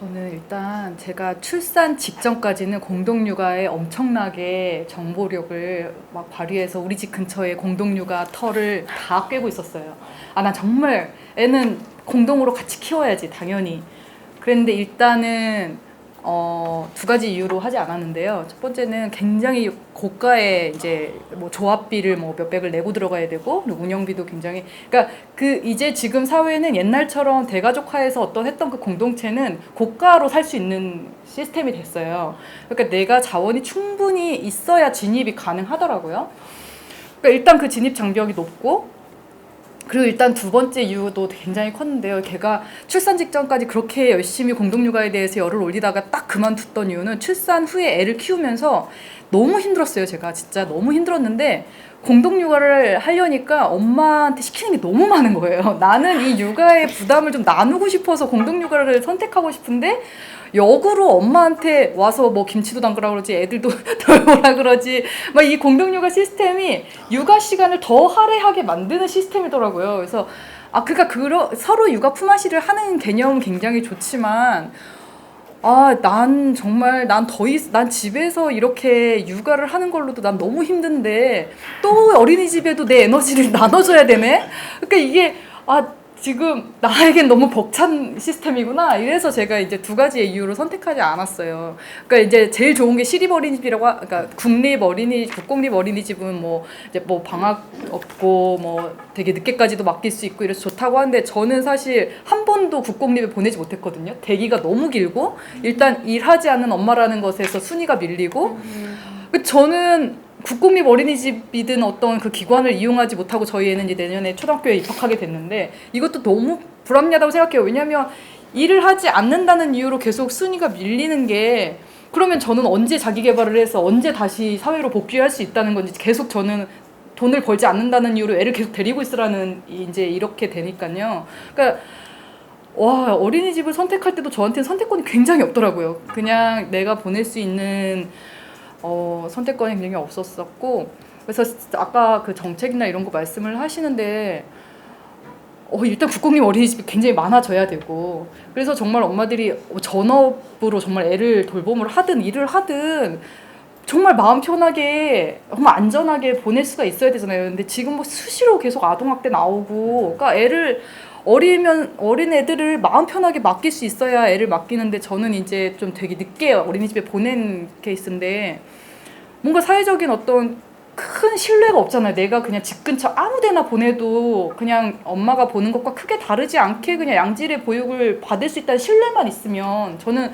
저는 일단 제가 출산 직전까지는 공동육아에 엄청나게 정보력을 막 발휘해서 우리 집 근처에 공동육아 터를 다 꿰고 있었어요. 아, 나 정말 애는 공동으로 같이 키워야지, 당연히. 그랬는데 일단은 어, 두 가지 이유로 하지 않았는데요. 첫 번째는 굉장히 고가의 이제 뭐 조합비를 뭐 몇백을 내고 들어가야 되고 운영비도 굉장히 그러니까 그 이제 지금 사회는 옛날처럼 대가족화해서 어떤 했던 그 공동체는 고가로 살 수 있는 시스템이 됐어요. 그러니까 내가 자원이 충분히 있어야 진입이 가능하더라고요. 그러니까 일단 그 진입 장벽이 높고 그리고 일단 두 번째 이유도 굉장히 컸는데요. 걔가 출산 직전까지 그렇게 열심히 공동육아에 대해서 열을 올리다가 딱 그만뒀던 이유는 출산 후에 애를 키우면서 너무 힘들었어요. 제가 진짜 너무 힘들었는데 공동 육아를 하려니까 엄마한테 시키는 게 너무 많은 거예요. 나는 이 육아의 부담을 좀 나누고 싶어서 공동 육아를 선택하고 싶은데 역으로 엄마한테 와서 뭐 김치도 담그라 그러지 애들도 돌보라 그러지 막 이 공동 육아 시스템이 육아 시간을 더 할애하게 만드는 시스템이더라고요. 그래서 아 그러니까 그러, 서로 육아 품앗이를 하는 개념은 굉장히 좋지만 아, 난 정말 난더 있, 난 집에서 이렇게 육아를 하는 걸로도 난 너무 힘든데 또 어린이집에도 내 에너지를 나눠줘야 되네. 그러니까 이게 아 지금 나에겐 너무 벅찬 시스템이구나. 이래서 제가 이제 두 가지의 이유로 선택하지 않았어요. 그러니까 이제 제일 좋은 게 시립 어린이집이라고, 하- 그러니까 국립 어린이, 국공립 어린이집은 뭐 이제 뭐 방학 없고 뭐 되게 늦게까지도 맡길 수 있고 이래서 좋다고 하는데 저는 사실 한 번도 국공립에 보내지 못했거든요. 대기가 너무 길고 일단 일하지 않는 엄마라는 것에서 순위가 밀리고 그 저는 국공립 어린이집이든 어떤 그 기관을 이용하지 못하고 저희 애는 이제 내년에 초등학교에 입학하게 됐는데 이것도 너무 불합리하다고 생각해요. 왜냐하면 일을 하지 않는다는 이유로 계속 순위가 밀리는 게 그러면 저는 언제 자기 개발을 해서 언제 다시 사회로 복귀할 수 있다는 건지 계속 저는 돈을 벌지 않는다는 이유로 애를 계속 데리고 있으라는 이제 이렇게 되니까요. 그러니까 와 어린이집을 선택할 때도 저한테는 선택권이 굉장히 없더라고요. 그냥 내가 보낼 수 있는 어, 선택권이 굉장히 없었었고 그래서 아까 그 정책이나 이런 거 말씀을 하시는데 어, 일단 국공립 어린이집이 굉장히 많아져야 되고 그래서 정말 엄마들이 전업으로 정말 애를 돌봄을 하든 일을 하든 정말 마음 편하게 정말 안전하게 보낼 수가 있어야 되잖아요. 근데 지금 뭐 수시로 계속 아동학대 나오고 그러니까 애를 어리면 어린 애들을 마음 편하게 맡길 수 있어야 애를 맡기는데 저는 이제 좀 되게 늦게 어린이집에 보낸 케이스인데 뭔가 사회적인 어떤 큰 신뢰가 없잖아요. 내가 그냥 집 근처 아무 데나 보내도 그냥 엄마가 보는 것과 크게 다르지 않게 그냥 양질의 보육을 받을 수 있다는 신뢰만 있으면 저는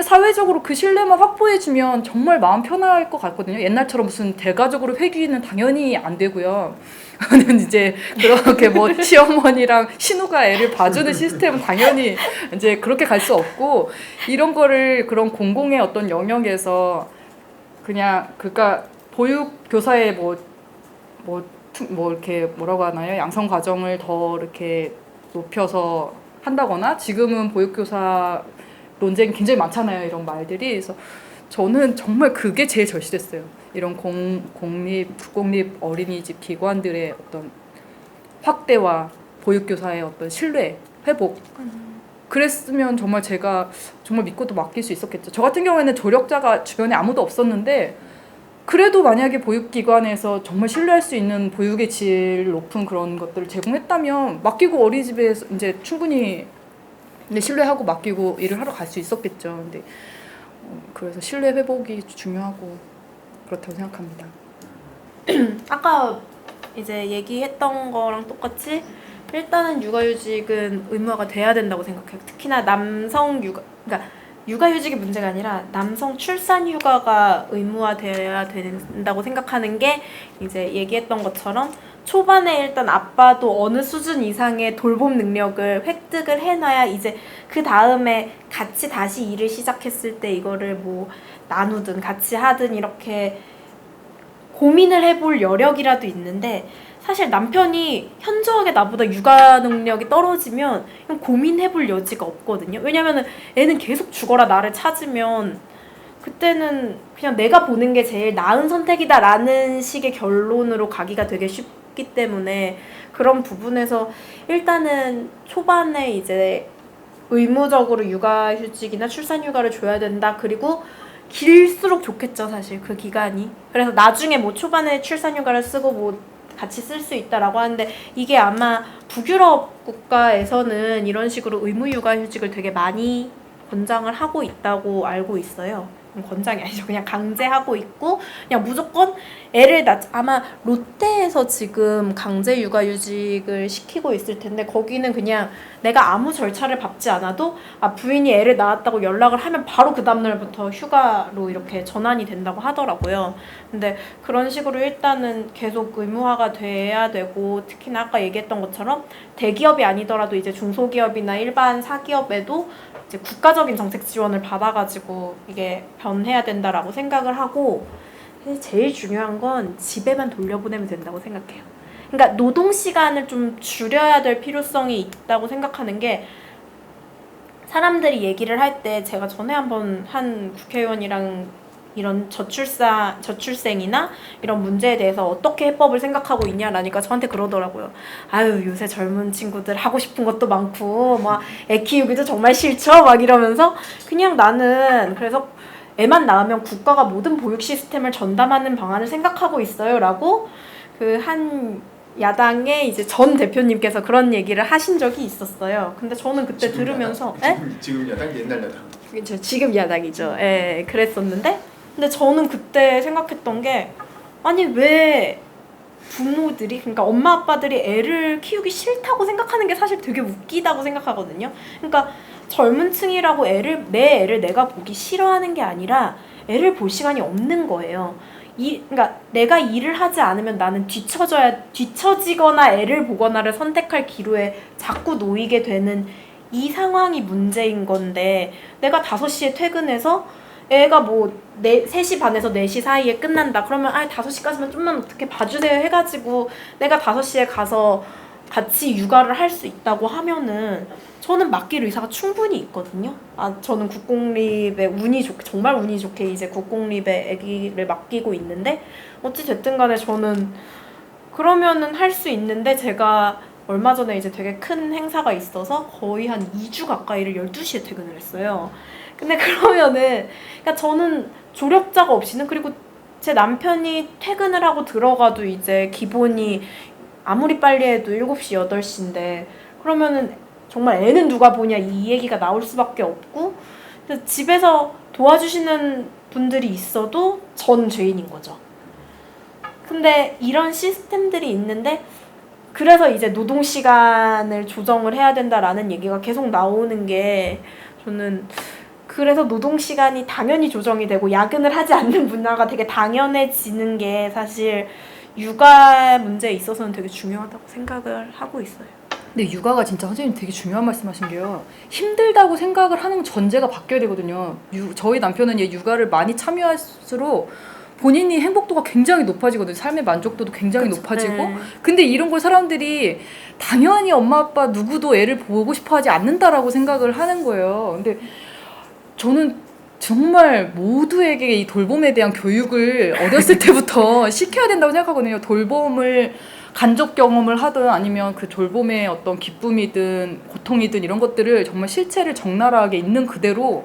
사회적으로 그 신뢰만 확보해주면 정말 마음 편할 것 같거든요. 옛날처럼 무슨 대가족으로 회귀는 당연히 안 되고요. 저는 이제 그렇게 뭐 시어머니랑 신우가 애를 봐주는 시스템은 당연히 이제 그렇게 갈 수 없고 이런 거를 그런 공공의 어떤 영역에서 그냥 그러니까 보육 교사의 뭐 뭐, 투- 뭐 이렇게 뭐라고 하나요? 양성 과정을 더 이렇게 높여서 한다거나 지금은 보육 교사 논쟁이 굉장히 많잖아요. 이런 말들이 그래서 저는 정말 그게 제일 절실했어요. 이런 공, 공립, 국공립 어린이집 기관들의 어떤 확대와 보육교사의 어떤 신뢰 회복. 그랬으면 정말 제가 정말 믿고도 맡길 수 있었겠죠. 저 같은 경우에는 조력자가 주변에 아무도 없었는데 그래도 만약에 보육기관에서 정말 신뢰할 수 있는 보육의 질 높은 그런 것들을 제공했다면 맡기고 어린이집에 이제 충분히 근데 신뢰하고 맡기고 일을 하러 갈 수 있었겠죠. 근데 어, 그래서 신뢰 회복이 중요하고 그렇다고 생각합니다. 아까 이제 얘기했던 거랑 똑같이 일단은 육아휴직은 의무화가 돼야 된다고 생각해요. 특히나 남성 육아, 그러니까 육아휴직이 문제가 아니라 남성 출산휴가가 의무화되어야 된다고 생각하는 게 이제 얘기했던 것처럼 초반에 일단 아빠도 어느 수준 이상의 돌봄 능력을 획득을 해놔야 이제 그 다음에 같이 다시 일을 시작했을 때 이거를 뭐 나누든 같이 하든 이렇게 고민을 해볼 여력이라도 있는데 사실 남편이 현저하게 나보다 육아 능력이 떨어지면 고민해볼 여지가 없거든요. 왜냐면은 애는 계속 죽어라 나를 찾으면 그때는 그냥 내가 보는 게 제일 나은 선택이다라는 식의 결론으로 가기가 되게 쉽기 때문에 그런 부분에서 일단은 초반에 이제 의무적으로 육아휴직이나 출산휴가를 줘야 된다. 그리고 길수록 좋겠죠, 사실 그 기간이. 그래서 나중에 뭐 초반에 출산휴가를 쓰고 뭐 같이 쓸 수 있다라고 하는데 이게 아마 북유럽 국가에서는 이런 식으로 의무육아휴직을 되게 많이 권장을 하고 있다고 알고 있어요. 음, 권장이 아니죠. 그냥 강제하고 있고 그냥 무조건 애를 낳 아마 롯데에서 지금 강제 육아휴직을 시키고 있을 텐데 거기는 그냥 내가 아무 절차를 밟지 않아도 아 부인이 애를 낳았다고 연락을 하면 바로 그 다음 날부터 휴가로 이렇게 전환이 된다고 하더라고요. 근데 그런 식으로 일단은 계속 의무화가 돼야 되고 특히나 아까 얘기했던 것처럼 대기업이 아니더라도 이제 중소기업이나 일반 사기업에도 이제 국가적인 정책 지원을 받아가지고 이게 변해야 된다라고 생각을 하고 제일 중요한 건 집에만 돌려보내면 된다고 생각해요. 그러니까 노동 시간을 좀 줄여야 될 필요성이 있다고 생각하는 게 사람들이 얘기를 할 때 제가 전에 한번 한 국회의원이랑 이런 저출사 저출생이나 이런 문제에 대해서 어떻게 해법을 생각하고 있냐라니까 저한테 그러더라고요. 아유 요새 젊은 친구들 하고 싶은 것도 많고 막애 키우기도 정말 싫죠 막 이러면서 그냥 나는 그래서 애만 낳으면 국가가 모든 보육 시스템을 전담하는 방안을 생각하고 있어요라고 그한 야당의 이제 전 대표님께서 그런 얘기를 하신 적이 있었어요. 근데 저는 그때 지금 들으면서 야당? 에? 지금, 지금 야당 옛날 야당 저 지금 야당이죠. 예, 그랬었는데 근데 저는 그때 생각했던 게 아니 왜 부모들이 그러니까 엄마 아빠들이 애를 키우기 싫다고 생각하는 게 사실 되게 웃기다고 생각하거든요. 그러니까 젊은 층이라고 애를 내 애를 내가 보기 싫어하는 게 아니라 애를 볼 시간이 없는 거예요. 이 그러니까 내가 일을 하지 않으면 나는 뒤처져야 뒤처지거나 애를 보거나를 선택할 기로에 자꾸 놓이게 되는 이 상황이 문제인 건데 내가 5시에 퇴근해서 애가 뭐 네, 3시 반에서 4시 사이에 끝난다. 그러면 아 5시까지만 좀만 어떻게 봐주세요 해가지고 내가 5시에 가서 같이 육아를 할 수 있다고 하면은 저는 맡길 의사가 충분히 있거든요. 아 저는 국공립에 운이 좋게 정말 운이 좋게 이제 국공립에 아기를 맡기고 있는데 어찌 됐든 간에 저는 그러면은 할 수 있는데 제가 얼마 전에 이제 되게 큰 행사가 있어서 거의 한 2주 가까이를 12시에 퇴근을 했어요. 근데 그러면은 그러니까 저는 조력자가 없이는 그리고 제 남편이 퇴근을 하고 들어가도 이제 기본이 아무리 빨리 해도 7시, 8시인데 그러면은 정말 애는 누가 보냐 이 얘기가 나올 수밖에 없고 집에서 도와주시는 분들이 있어도 전 죄인인 거죠. 근데 이런 시스템들이 있는데 그래서 이제 노동 시간을 조정을 해야 된다라는 얘기가 계속 나오는 게 저는 그래서 노동 시간이 당연히 조정이 되고 야근을 하지 않는 문화가 되게 당연해지는 게 사실 육아 문제에 있어서는 되게 중요하다고 생각을 하고 있어요. 근데 육아가 진짜 선생님 되게 중요한 말씀하신 게요. 힘들다고 생각을 하는 전제가 바뀌어야 되거든요. 유, 저희 남편은 얘 육아를 많이 참여할수록 본인이 행복도가 굉장히 높아지거든요. 삶의 만족도도 굉장히 높아지고. 네. 근데 이런 걸 사람들이 당연히 엄마 아빠 누구도 애를 보고 싶어 하지 않는다라고 생각을 하는 거예요. 근데 저는 정말 모두에게 이 돌봄에 대한 교육을 어렸을 때부터 시켜야 된다고 생각하거든요. 돌봄을 간접 경험을 하든 아니면 그 돌봄의 어떤 기쁨이든 고통이든 이런 것들을 정말 실체를 적나라하게 있는 그대로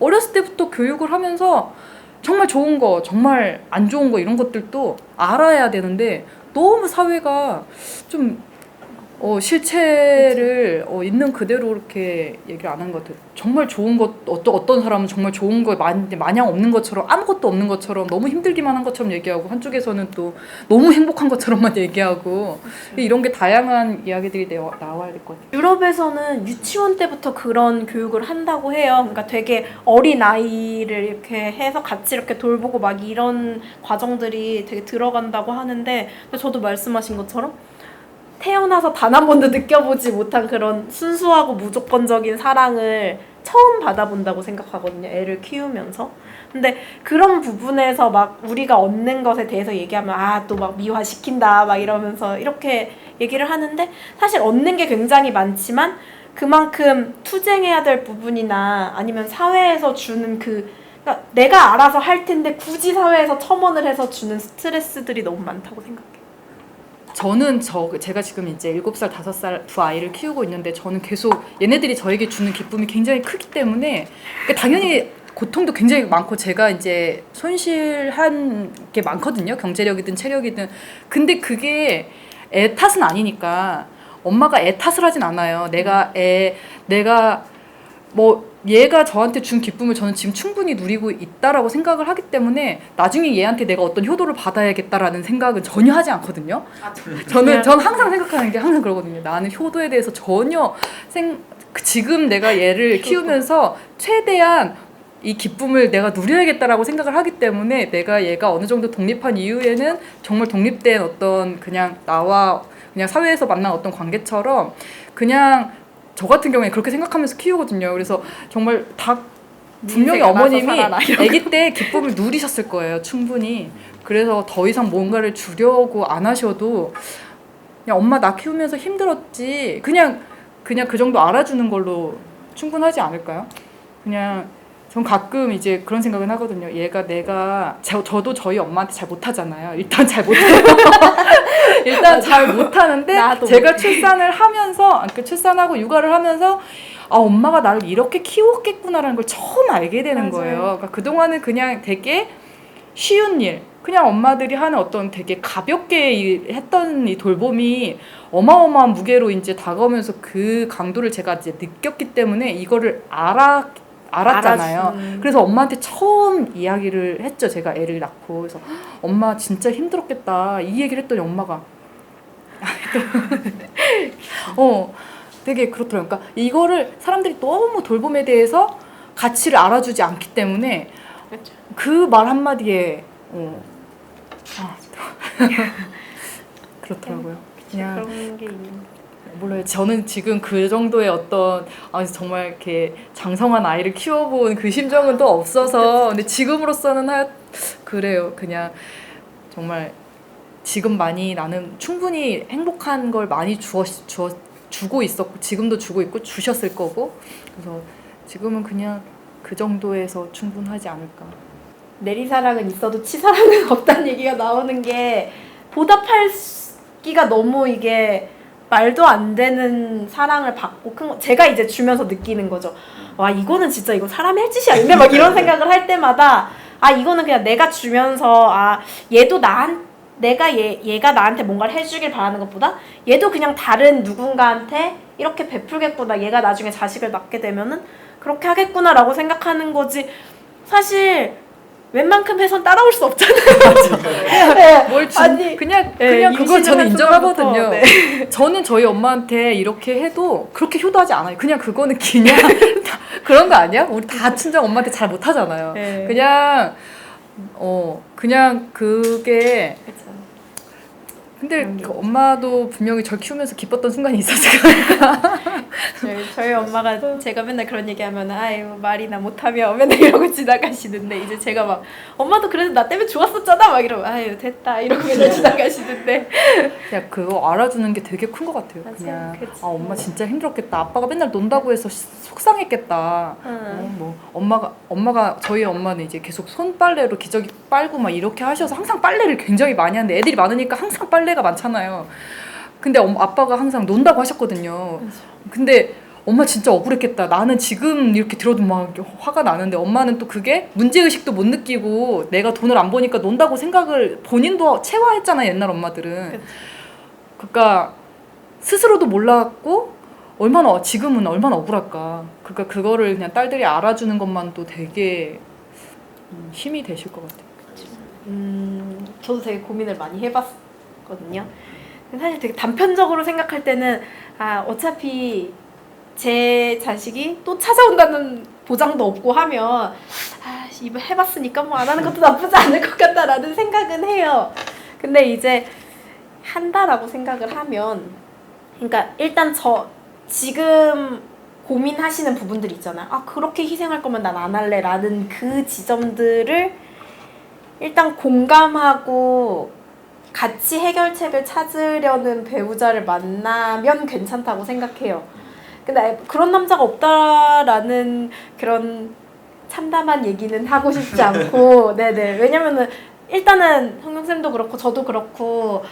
어렸을 때부터 교육을 하면서 정말 좋은 거, 정말 안 좋은 거 이런 것들도 알아야 되는데 너무 사회가 좀 어, 실체를 어, 있는 그대로 이렇게 얘기를 안 하는 것 같아요. 정말 좋은 것, 어떤, 어떤 사람은 정말 좋은 거 마, 마냥 없는 것처럼 아무것도 없는 것처럼 너무 힘들기만 한 것처럼 얘기하고 한쪽에서는 또 너무 행복한 것처럼만 얘기하고 이런 게 다양한 이야기들이 나와- 나와야 될 것 같아요. 유럽에서는 유치원 때부터 그런 교육을 한다고 해요. 그러니까 되게 어린 아이를 이렇게 해서 같이 이렇게 돌보고 막 이런 과정들이 되게 들어간다고 하는데 저도 말씀하신 것처럼 태어나서 단 한 번도 느껴보지 못한 그런 순수하고 무조건적인 사랑을 처음 받아본다고 생각하거든요. 애를 키우면서. 근데 그런 부분에서 막 우리가 얻는 것에 대해서 얘기하면 아 또 막 미화시킨다 막 이러면서 이렇게 얘기를 하는데 사실 얻는 게 굉장히 많지만 그만큼 투쟁해야 될 부분이나 아니면 사회에서 주는 그 그러니까 내가 알아서 할 텐데 굳이 사회에서 첨언을 해서 주는 스트레스들이 너무 많다고 생각해요. 저는 저 제가 지금 이제 일곱 살 다섯 살두 아이를 키우고 있는데 저는 계속 얘네들이 저에게 주는 기쁨이 굉장히 크기 때문에 그러니까 당연히 고통도 굉장히 많고 제가 이제 손실한 게 많거든요. 경제력이든 체력이든. 근데 그게 애 탓은 아니니까 엄마가 애 탓을 하진 않아요. 내가 애 내가 뭐 얘가 저한테 준 기쁨을 저는 지금 충분히 누리고 있다라고 생각을 하기 때문에 나중에 얘한테 내가 어떤 효도를 받아야겠다라는 생각은 전혀 하지 않거든요. 저는 전 항상 생각하는 게 항상 그러거든요. 나는 효도에 대해서 전혀 생그 지금 내가 얘를 키우면서 최대한 이 기쁨을 내가 누려야겠다라고 생각을 하기 때문에 내가 얘가 어느 정도 독립한 이후에는 정말 독립된 어떤 그냥 나와 그냥 사회에서 만난 어떤 관계처럼 그냥 저 같은 경우에 그렇게 생각하면서 키우거든요. 그래서 정말 다 분명히 인생에 나서 어머님이 아기 때 기쁨을 누리셨을 거예요. 충분히. 그래서 더 이상 뭔가를 주려고 안 하셔도 그냥 엄마 나 키우면서 힘들었지. 그냥 그냥 그 정도 알아주는 걸로 충분하지 않을까요? 그냥 전 가끔 이제 그런 생각은 하거든요. 얘가 내가 저, 저도 저희 엄마한테 잘 못하잖아요. 일단 잘 못해요. 일단 잘 못하는데 제가 출산을 하면서 그 출산하고 육아를 하면서 아 엄마가 나를 이렇게 키웠겠구나라는 걸 처음 알게 되는 맞아요. 거예요. 그러니까 그 동안은 그냥 되게 쉬운 일, 그냥 엄마들이 하는 어떤 되게 가볍게 이- 했던 이 돌봄이 어마어마한 무게로 이제 다가오면서 그 강도를 제가 이제 느꼈기 때문에 이거를 알아 알았잖아요. 알아주는. 그래서 엄마한테 처음 이야기를 했죠. 제가 애를 낳고 그래서 엄마 진짜 힘들었겠다 이 얘기를 했더니 엄마가 어 되게 그렇더라고요. 그러니까 이거를 사람들이 너무 돌봄에 대해서 가치를 알아주지 않기 때문에 그렇죠. 그말 한마디에 어, 아, 그렇더라고요. 그냥 그런 게 있는. 몰라요. 저는 지금 그 정도의 어떤 아 정말 이렇게 장성한 아이를 키워본 그 심정은 또 없어서 근데 지금으로서는 하 그래요. 그냥 정말 지금 많이 나는 충분히 행복한 걸 많이 주어 주어 주고 있었고 지금도 주고 있고 주셨을 거고 그래서 지금은 그냥 그 정도에서 충분하지 않을까. 내리사랑은 있어도 치사랑은 없다는 얘기가 나오는 게 보답하기가 너무 이게 말도 안 되는 사랑을 받고 큰 거, 제가 이제 주면서 느끼는 거죠. 와 이거는 진짜 이거 사람의 할 짓이 아닌데 막 이런 생각을 할 때마다 아 이거는 그냥 내가 주면서 아 얘도 나한 내가 얘 얘가 나한테 뭔가를 해주길 바라는 것보다 얘도 그냥 다른 누군가한테 이렇게 베풀겠구나. 얘가 나중에 자식을 낳게 되면은 그렇게 하겠구나라고 생각하는 거지. 사실 웬만큼 해선 따라올 수 없잖아요. 네. 뭘 진, 아니, 그냥 네, 그냥 그걸 임신을 저는 한 인정하거든요. 네. 저는 저희 엄마한테 이렇게 해도 그렇게 효도하지 않아요. 그냥 그거는 그냥 다 그런 거 아니야? 우리 다 친정 엄마한테 잘 못하잖아요. 네. 그냥 어 그냥 그게 그쵸. 근데 게그 엄마도 분명히 절 키우면서 기뻤던 순간이 있었을 거예요. 저희, 저희 엄마가 제가 맨날 그런 얘기하면 아유 말이나 못하며 맨날 이러고 지나가시는데 이제 제가 막 엄마도 그래도 나 때문에 좋았었잖아 막 이러면 아유 됐다 이러고 맨날 지나가시는데 그냥 그거 알아주는 게 되게 큰 것 같아요. 맞아요. 그냥 그치. 아 엄마 진짜 힘들었겠다. 아빠가 맨날 논다고 해서 시- 속상했겠다. 응. 어, 뭐 엄마가 엄마가 저희 엄마는 이제 계속 손빨래로 기저귀 빨고 막 이렇게 하셔서 항상 빨래를 굉장히 많이 하는데 애들이 많으니까 항상 빨래 가 많잖아요. 근데 엄, 아빠가 항상 논다고 하셨거든요. 근데 엄마 진짜 억울했겠다. 나는 지금 이렇게 들어도 막 화가 나는데 엄마는 또 그게 문제 의식도 못 느끼고 내가 돈을 안 버니까 논다고 생각을 본인도 체화했잖아요. 옛날 엄마들은. 그러니까 스스로도 몰랐고 얼마나 지금은 얼마나 억울할까. 그러니까 그거를 그냥 딸들이 알아주는 것만도 되게 음, 힘이 되실 것 같아요. 음, 저도 되게 고민을 많이 해봤 거든요. 근데 사실 되게 단편적으로 생각할 때는 아 어차피 제 자식이 또 찾아온다는 보장도 없고 하면 아 이거 해봤으니까 뭐 안 하는 것도 나쁘지 않을 것 같다라는 생각은 해요. 근데 이제 한다라고 생각을 하면 그러니까 일단 저 지금 고민하시는 부분들 있잖아요. 아 그렇게 희생할 거면 난 안 할래라는 그 지점들을 일단 공감하고 같이 해결책을 찾으려는 배우자를 만나면 괜찮다고 생각해요. 근데 그런 남자가 없다라는 그런 참담한 얘기는 하고 싶지 않고, 네네. 왜냐면은 일단은 성경쌤도 그렇고 저도 그렇고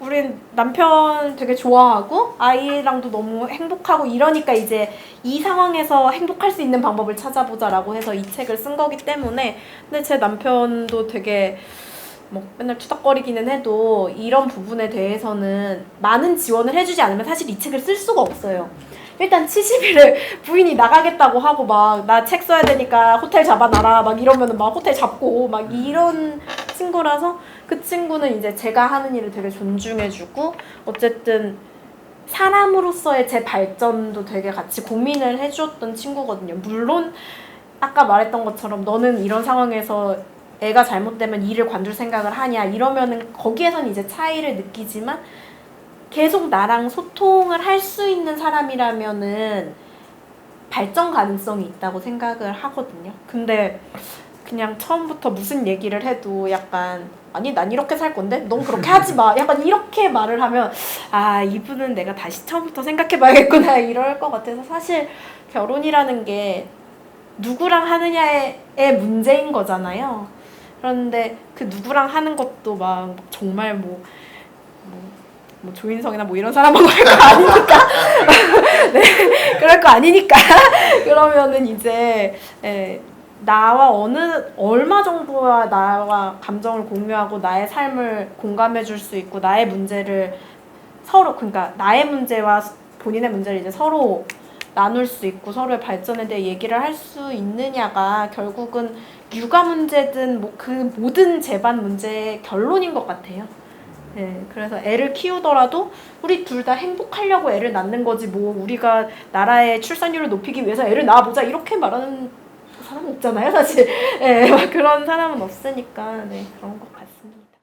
우린 남편 되게 좋아하고 아이랑도 너무 행복하고 이러니까 이제 이 상황에서 행복할 수 있는 방법을 찾아보자라고 해서 이 책을 쓴 거기 때문에 근데 제 남편도 되게 뭐 맨날 투닥거리기는 해도 이런 부분에 대해서는 많은 지원을 해주지 않으면 사실 이 책을 쓸 수가 없어요. 일단 70일에 부인이 나가겠다고 하고 막 나 책 써야 되니까 호텔 잡아놔라 막 이러면은 막 호텔 잡고 막 이런 친구라서 그 친구는 이제 제가 하는 일을 되게 존중해주고 어쨌든 사람으로서의 제 발전도 되게 같이 고민을 해주었던 친구거든요. 물론 아까 말했던 것처럼 너는 이런 상황에서 애가 잘못되면 일을 관둘 생각을 하냐 이러면은 거기에선 이제 차이를 느끼지만 계속 나랑 소통을 할 수 있는 사람이라면은 발전 가능성이 있다고 생각을 하거든요. 근데 그냥 처음부터 무슨 얘기를 해도 약간 아니 난 이렇게 살 건데 넌 그렇게 하지 마 약간 이렇게 말을 하면 아 이분은 내가 다시 처음부터 생각해 봐야겠구나 이럴 것 같아서 사실 결혼이라는 게 누구랑 하느냐의 문제인 거잖아요. 그런데 그 누구랑 하는 것도 막 정말 뭐, 뭐, 뭐 조인성이나 뭐 이런 사람하고 할 거 아니니까. 네 그럴 거 아니니까. 그러면은 이제 예, 나와 어느 얼마 정도와 나와 감정을 공유하고 나의 삶을 공감해 줄 수 있고 나의 문제를 서로 그러니까 나의 문제와 본인의 문제를 이제 서로 나눌 수 있고 서로의 발전에 대해 얘기를 할 수 있느냐가 결국은 육아 문제든 뭐 그 모든 재반 문제의 결론인 것 같아요. 네, 그래서 애를 키우더라도 우리 둘 다 행복하려고 애를 낳는 거지 뭐 우리가 나라의 출산율을 높이기 위해서 애를 낳아보자 이렇게 말하는 사람은 없잖아요 사실 네, 막 그런 사람은 없으니까 네 그런 것 같습니다.